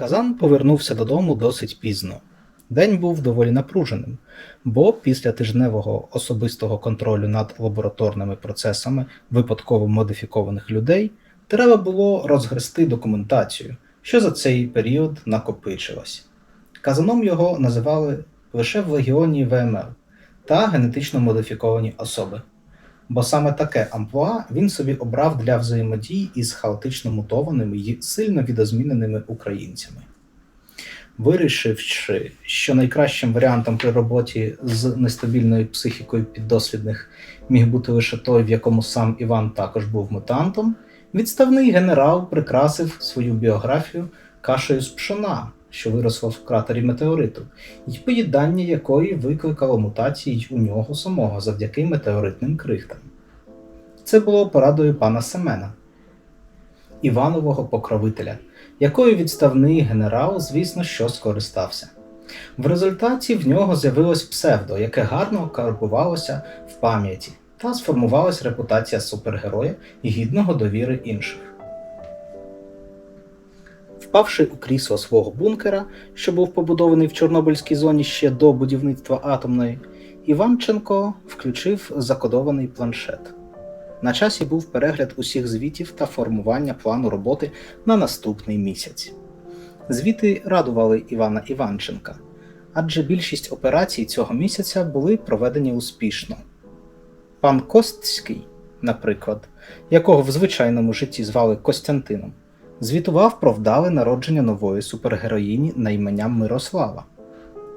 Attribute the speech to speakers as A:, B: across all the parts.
A: Казан повернувся додому досить пізно. День був доволі напруженим, бо після тижневого особистого контролю над лабораторними процесами випадково модифікованих людей треба було розгрести документацію, що за цей період накопичилась. Казаном його називали лише в легіоні ВМЛ та генетично модифіковані особи. Бо саме таке амплуа він собі обрав для взаємодії із хаотично мутованими і сильно відозміненими українцями. Вирішивши, що найкращим варіантом при роботі з нестабільною психікою піддослідних міг бути лише той, в якому сам Іван також був мутантом, відставний генерал прикрасив свою біографію кашею з пшона, що виросла в кратері метеориту, і поїдання якої викликало мутації у нього самого завдяки метеоритним крихтам. Це було порадою пана Семена, Іванового покровителя, якою відставний генерал, звісно, що скористався. В результаті в нього з'явилось псевдо, яке гарно карбувалося в пам'яті, та сформувалась репутація супергероя і гідного довіри інших. Впавши у крісло свого бункера, що був побудований в Чорнобильській зоні ще до будівництва атомної, Іванченко включив закодований планшет. На часі був перегляд усіх звітів та формування плану роботи на наступний місяць. Звіти радували Івана Іванченка, адже більшість операцій цього місяця були проведені успішно. Пан Костський, наприклад, якого в звичайному житті звали Костянтином, звітував про вдале народження нової супергероїні на ім'ям Мирослава.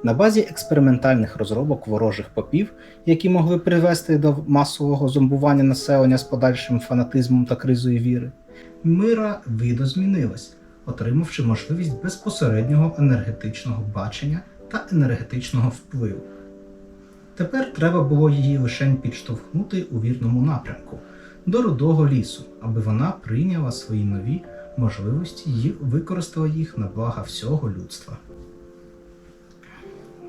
A: На базі експериментальних розробок ворожих попів, які могли привести до масового зомбування населення з подальшим фанатизмом та кризою віри, мира видозмінилась, отримавши можливість безпосереднього енергетичного бачення та енергетичного впливу. Тепер треба було її лише підштовхнути у вірному напрямку до рудого лісу, аби вона прийняла свої нові можливості і використала їх на благо всього людства.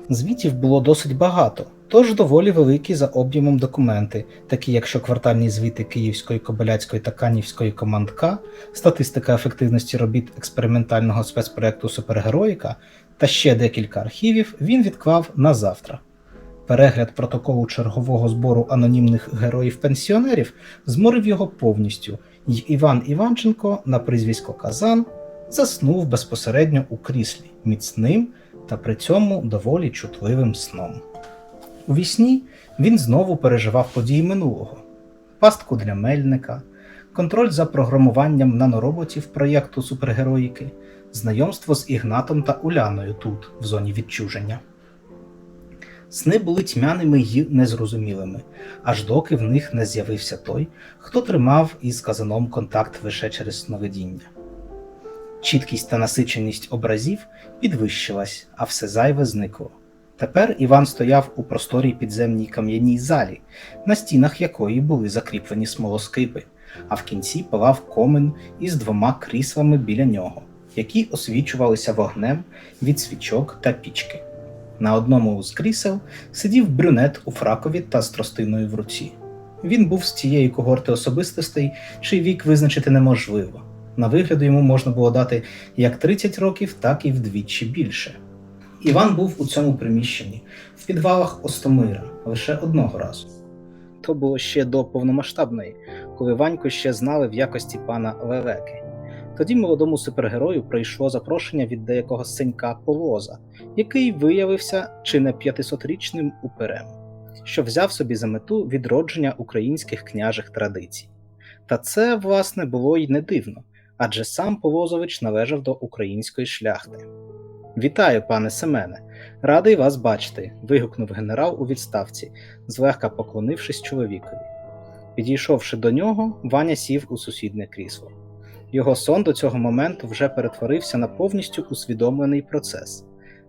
A: Звітів було досить багато, тож доволі великі за об'ємом документи, такі як щоквартальні звіти Київської, Кобиляцької та Канівської команд К, статистика ефективності робіт експериментального спецпроекту Супергероїка та ще декілька архівів він відклав на завтра. Перегляд протоколу чергового збору анонімних героїв-пенсіонерів зморив його повністю, і Іван Іванченко на прізвисько Казан заснув безпосередньо у кріслі міцним та при цьому доволі чутливим сном. У вісні він знову переживав події минулого: пастку для мельника, контроль за програмуванням нанороботів проєкту супергероїки, знайомство з Ігнатом та Уляною тут, в зоні відчуження. Сни були тьмяними й незрозумілими, аж доки в них не з'явився той, хто тримав із казаном контакт лише через сновидіння. Чіткість та насиченість образів підвищилась, а все зайве зникло. Тепер Іван стояв у просторій підземній кам'яній залі, на стінах якої були закріплені смолоскипи, а в кінці палав комен із двома кріслами біля нього, які освічувалися вогнем від свічок та пічки. На одному з крісел сидів брюнет у фракові та з тростиною в руці. Він був з цієї когорти особистостей, чий вік визначити неможливо. На вигляду йому можна було дати як 30 років, так і вдвічі більше. Іван був у цьому приміщенні, в підвалах Остомира, лише одного разу. То було ще до повномасштабної, коли Ваньку ще знали в якості пана Лелеки. Тоді молодому супергерою прийшло запрошення від деякого синька Полоза, який виявився чи не 500-річним уперем, що взяв собі за мету відродження українських княжих традицій. Та це, власне, було й не дивно, адже сам Полозович належав до української шляхти. Вітаю, пане Семене, радий вас бачити. вигукнув генерал у відставці, злегка поклонившись чоловікові. Підійшовши до нього, Ваня сів у сусіднє крісло. Його сон до цього моменту вже перетворився на повністю усвідомлений процес.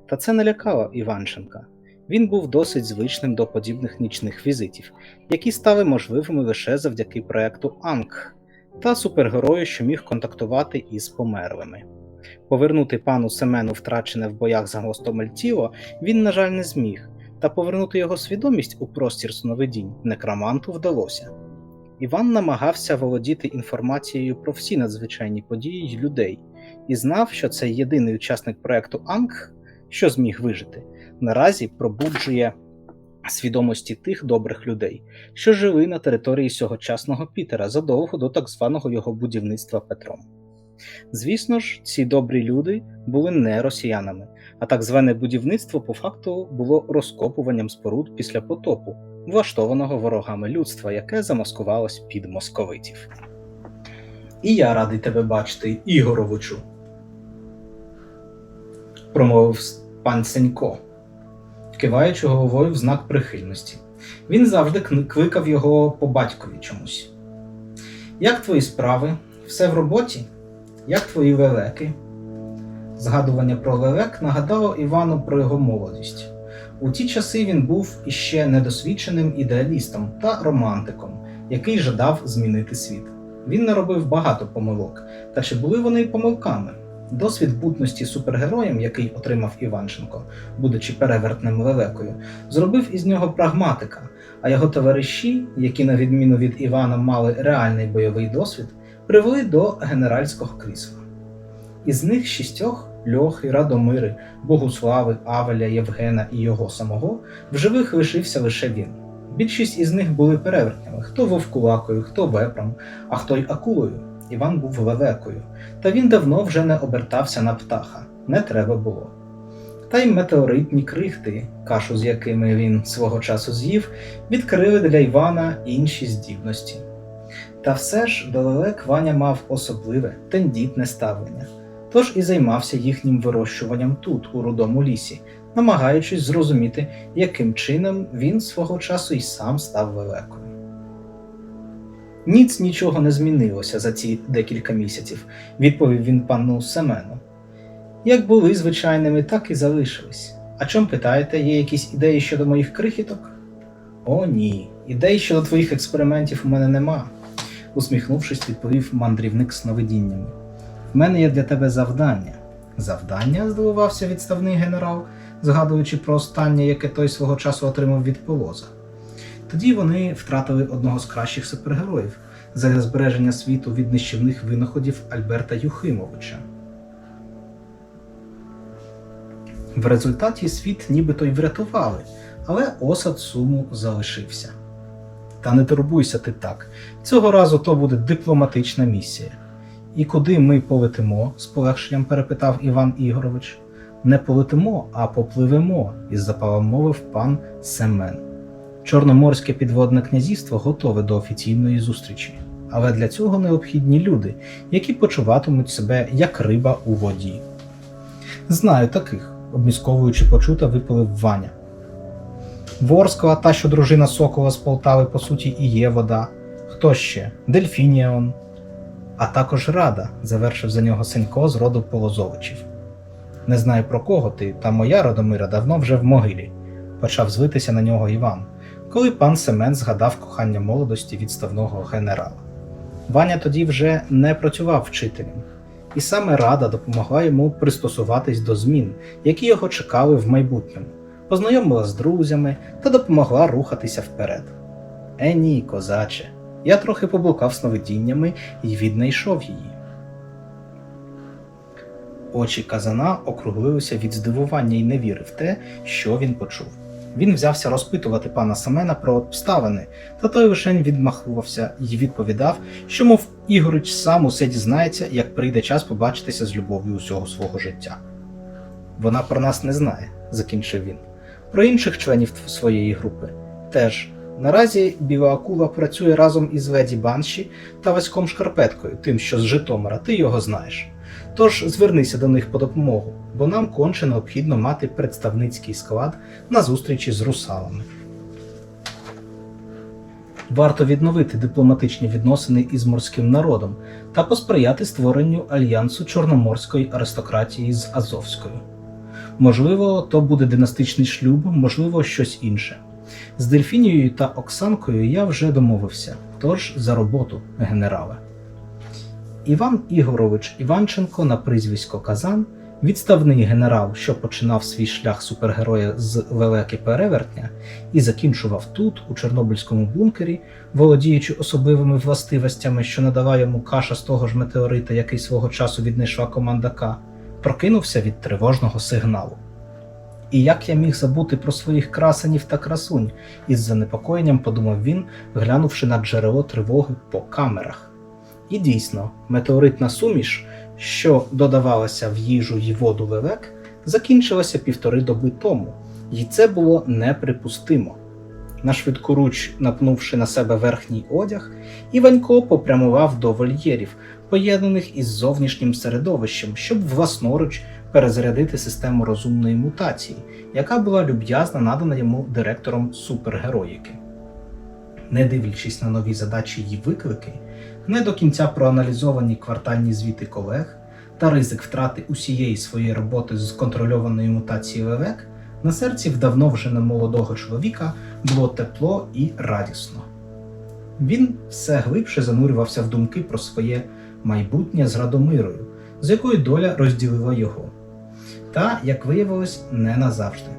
A: Та це не лякало Іванченка. Він був досить звичним до подібних нічних візитів, які стали можливими лише завдяки проекту Анг та супергерою, що міг контактувати із померлими. Повернути пану Семену втрачене в боях за Гостомель тіло він, на жаль, не зміг, та повернути його свідомість у простір сновидінь некроманту вдалося. Іван намагався володіти інформацією про всі надзвичайні події й людей, і знав, що цей єдиний учасник проекту Анг, що зміг вижити, наразі пробуджує свідомості тих добрих людей, що жили на території сьогочасного Пітера задовго до так званого його будівництва Петром. Звісно ж, ці добрі люди були не росіянами, а так зване будівництво по факту було розкопуванням споруд після потопу, влаштованого ворогами людства, яке замаскувалось під московитів. І я радий тебе бачити, Ігоровичу, промовив пан Сенько, киваючи головою в знак прихильності. Він завжди кликав його по батькові чомусь. Як твої справи? Все в роботі? Як твої лелеки? Згадування про лелек нагадало Івану про його молодість. У ті часи він був іще недосвідченим ідеалістом та романтиком, який жадав змінити світ. Він наробив багато помилок, та чи були вони помилками? Досвід бутності супергероєм, який отримав Іванченко, будучи перевертним лелекою, зробив із нього прагматика, а його товариші, які, на відміну від Івана, мали реальний бойовий досвід, привели до генеральського крісла. Із них шістьох Льохи, Радомири, Богуслави, Авеля, Євгена і його самого в живих лишився лише він. Більшість із них були перевертнями: хто вовкулакою, хто вепром, а хто й акулою. Іван був левекою, та він давно вже не обертався на птаха, не треба було. Та й метеоритні крихти, кашу з якими він свого часу з'їв, відкрили для Івана інші здібності. Та все ж до Ваня мав особливе, тендітне ставлення, тож і займався їхнім вирощуванням тут, у рудому лісі, намагаючись зрозуміти, яким чином він свого часу й сам став лелекою. Ніц нічого не змінилося за ці декілька місяців, відповів він пану Семену. Як були звичайними, так і залишились. А чом питаєте, є якісь ідеї щодо моїх крихіток? О, ні, ідей щодо твоїх експериментів у мене нема, усміхнувшись, відповів мандрівник сновидіннями. В мене є для тебе завдання. Завдання? здивувався відставний генерал, згадуючи про останнє, яке той свого часу отримав від полоза. Тоді вони втратили одного з кращих супергероїв за збереження світу від нищівних винаходів Альберта Юхимовича. В результаті світ нібито й врятували, але осад суму залишився. Та не турбуйся ти так. Цього разу то буде дипломатична місія. І куди ми полетимо? з полегшенням перепитав Іван Ігорович. Не полетимо, а попливемо, із запалом мовив пан Семен. Чорноморське підводне князівство готове до офіційної зустрічі, але для цього необхідні люди, які почуватимуть себе як риба у воді. Знаю таких, обмісковуючи почута, випалив Ваня. Ворскла, та що дружина Сокола з Полтави, по суті, і є вода. Хто ще? Дельфініон. А також Рада, завершив за нього Сенько з роду Полозовичів. Не знаю про кого ти, та моя Радомира давно вже в могилі, почав звитися на нього Іван, коли пан Семен згадав кохання молодості відставного генерала. Ваня тоді вже не працював вчителем, і саме Рада допомогла йому пристосуватись до змін, які його чекали в майбутньому, познайомила з друзями та допомогла рухатися вперед. Е ні, козаче, я трохи поблукав сновидіннями і віднайшов її. Очі казана округлилися від здивування і невіри в те, що він почув. Він взявся розпитувати пана Семена про обставини, та той лише відмахувався і відповідав, що, мов Ігорич сам усе дізнається, як прийде час побачитися з любов'ю усього свого життя. Вона про нас не знає, закінчив він. Про інших членів своєї групи теж. Наразі Біла Акула працює разом із леді Банші та Васьком Шкарпеткою, тим, що з Житомира, ти його знаєш. Тож звернися до них по допомогу, бо нам конче необхідно мати представницький склад на зустрічі з русалами. Варто відновити дипломатичні відносини із морським народом та посприяти створенню альянсу чорноморської аристократії з Азовською. Можливо, то буде династичний шлюб, можливо, щось інше. З Дельфінією та Оксанкою я вже домовився, тож за роботу, генерале. Іван Ігорович Іванченко на прізвисько Казан Відставний генерал, що починав свій шлях супергероя з Велике Перевертня і закінчував тут, у Чорнобильському бункері, володіючи особливими властивостями, що надала йому каша з того ж метеорита, який свого часу віднайшла команда К, прокинувся від тривожного сигналу. І як я міг забути про своїх красенів та красунь, із занепокоєнням подумав він, глянувши на джерело тривоги по камерах. І дійсно, метеоритна суміш, що додавалася в їжу й воду лелек, закінчилася півтори доби тому, і це було неприпустимо. На швидкоруч, напнувши на себе верхній одяг, Іванько попрямував до вольєрів, поєднаних із зовнішнім середовищем, щоб власноруч перезарядити систему розумної мутації, яка була люб'язно надана йому директором супергероїки. Не дивлячись на нові задачі й виклики, не до кінця проаналізовані квартальні звіти колег та ризик втрати усієї своєї роботи з контрольованої мутації лелек, на серці в давно вже немолодого чоловіка було тепло і радісно. Він все глибше занурювався в думки про своє майбутнє з Радомирою, з якою доля розділила його. Та, як виявилось, не назавжди.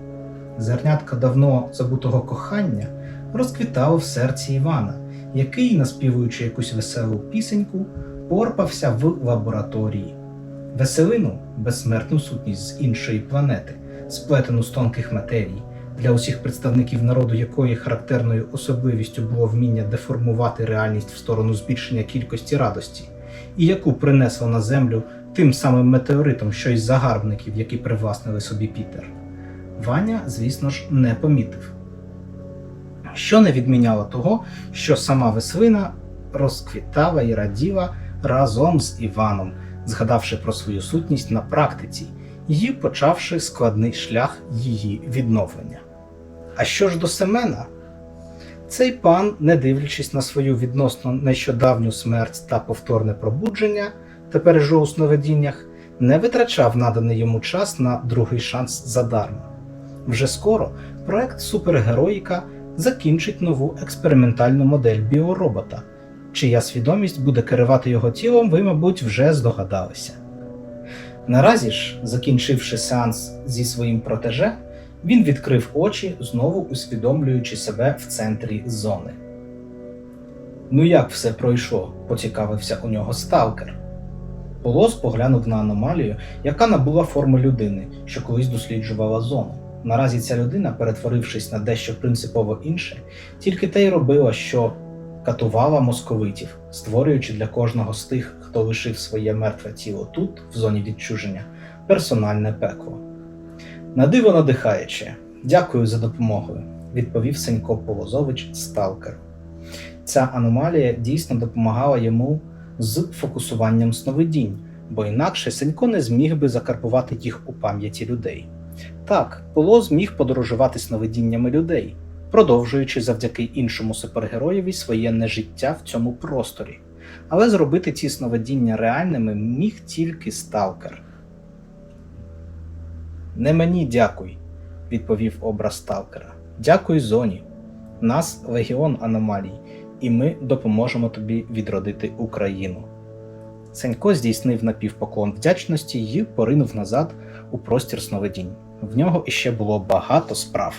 A: Зернятка давно забутого кохання розквітало в серці Івана, який, наспівуючи якусь веселу пісеньку, порпався в лабораторії. Веселину, безсмертну сутність з іншої планети, сплетену з тонких матерій, для усіх представників народу якої характерною особливістю було вміння деформувати реальність в сторону збільшення кількості радості, і яку принесло на землю тим самим метеоритом, що із загарбників, які привласнили собі Пітер. Ваня, звісно ж, не помітив. Що не відміняло того, що сама веслина розквітала і раділа разом з Іваном, згадавши про свою сутність на практиці і почавши складний шлях її відновлення. А що ж до Семена? Цей пан, не дивлячись на свою відносно нещодавню смерть та повторне пробудження, тепер же у сновидіннях, не витрачав наданий йому час на другий шанс задарма. Вже скоро проект Супергероїка закінчить нову експериментальну модель біоробота, чия свідомість буде керувати його тілом, ви, мабуть, вже здогадалися. Наразі ж, закінчивши сеанс зі своїм протеже, він відкрив очі, знову усвідомлюючи себе в центрі зони. Ну як все пройшло? поцікавився у нього сталкер. Полос поглянув на аномалію, яка набула форми людини, що колись досліджувала зону. Наразі ця людина, перетворившись на дещо принципово інше, тільки те й робила, що катувала московитів, створюючи для кожного з тих, хто лишив своє мертве тіло тут, в зоні відчуження, персональне пекло. На диво надихаюче. Дякую за допомогу, відповів Сенько Полозович сталкер. Ця аномалія дійсно допомагала йому з фокусуванням сновидінь, бо інакше Сенько не зміг би закарбувати їх у пам'яті людей. Так, Поло зміг подорожувати сновидіннями людей, продовжуючи завдяки іншому супергероєві своє нежиття в цьому просторі. Але зробити ці сновидіння реальними міг тільки сталкер. Не мені дякуй, відповів образ сталкера. Дякуй зоні. Нас легіон аномалій, і ми допоможемо тобі відродити Україну. Сенько здійснив напівпоклон вдячності і поринув назад у простір сновидінь. В нього іще було багато справ.